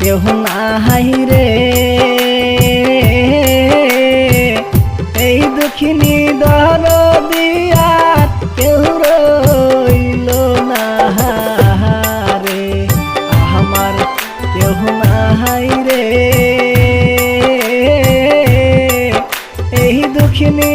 কেহ নাই রে। এই দুঃখিনী দর দিয়া কেউ রইল না রে আমার কেহ রে। এই দুঃখিনী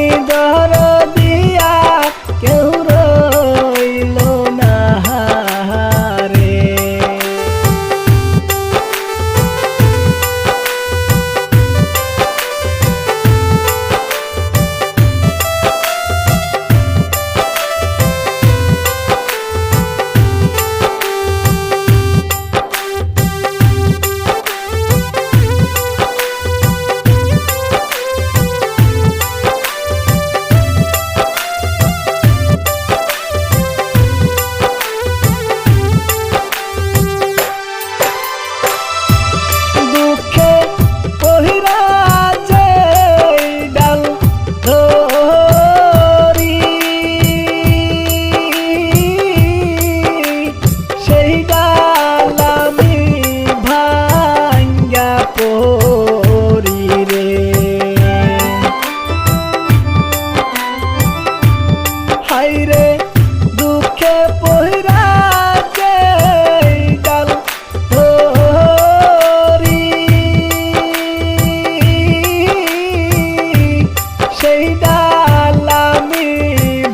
আমি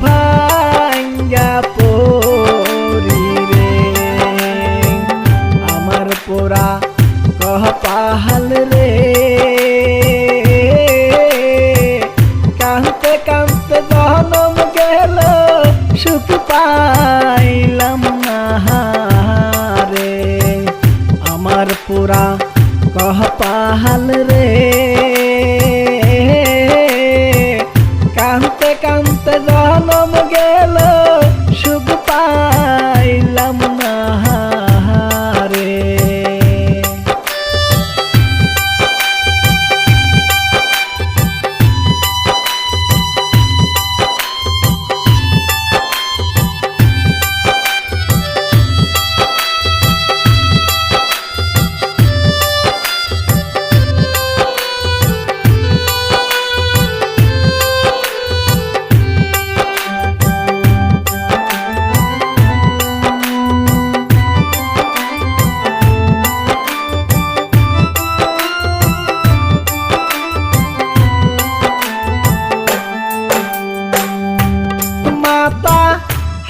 ভাঙ্গা পরি আমার পোড়া কহ পাহাল রে। পাইলাম রে আমার পুরা কহ পাহাল রে। জনম গেল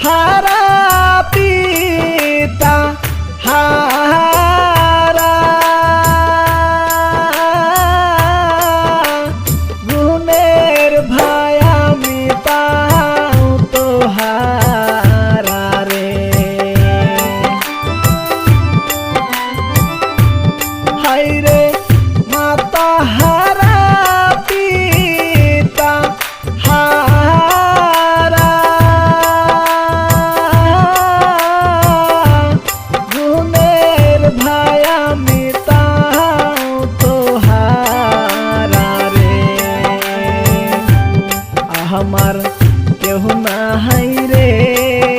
ಹಾರ কেহ নাই রে।